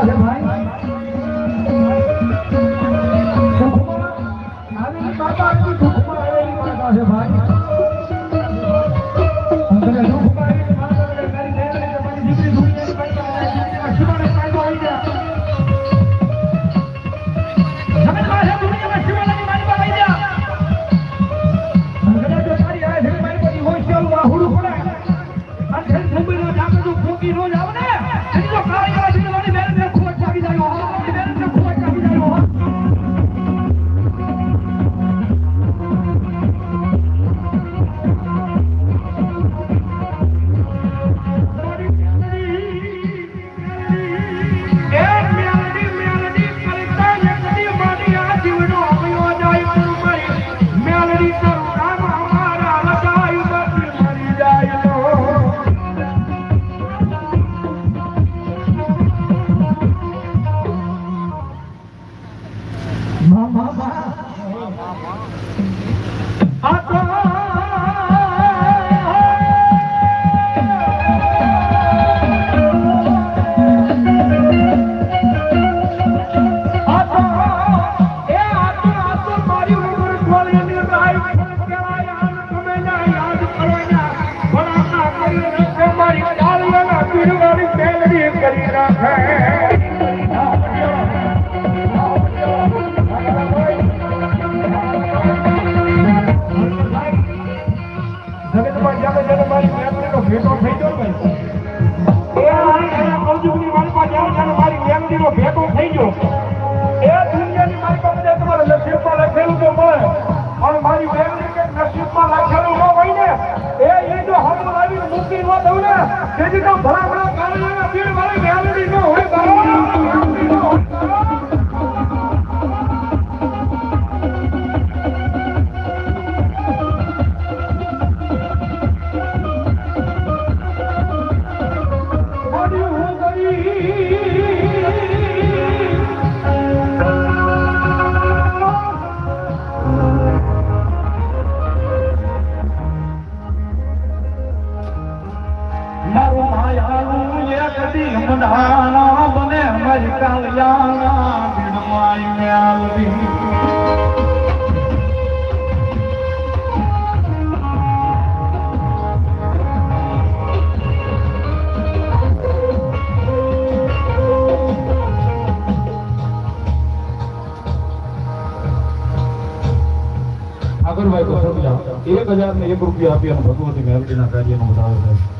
fazer mais. mamãe. Acredita, bora! માયાનું એક દી મધાણા બને મારી એક હજાર ને એક રૂપિયા આપી અને ભગવતી મેલડીના કાર્યનો વધારો થાય.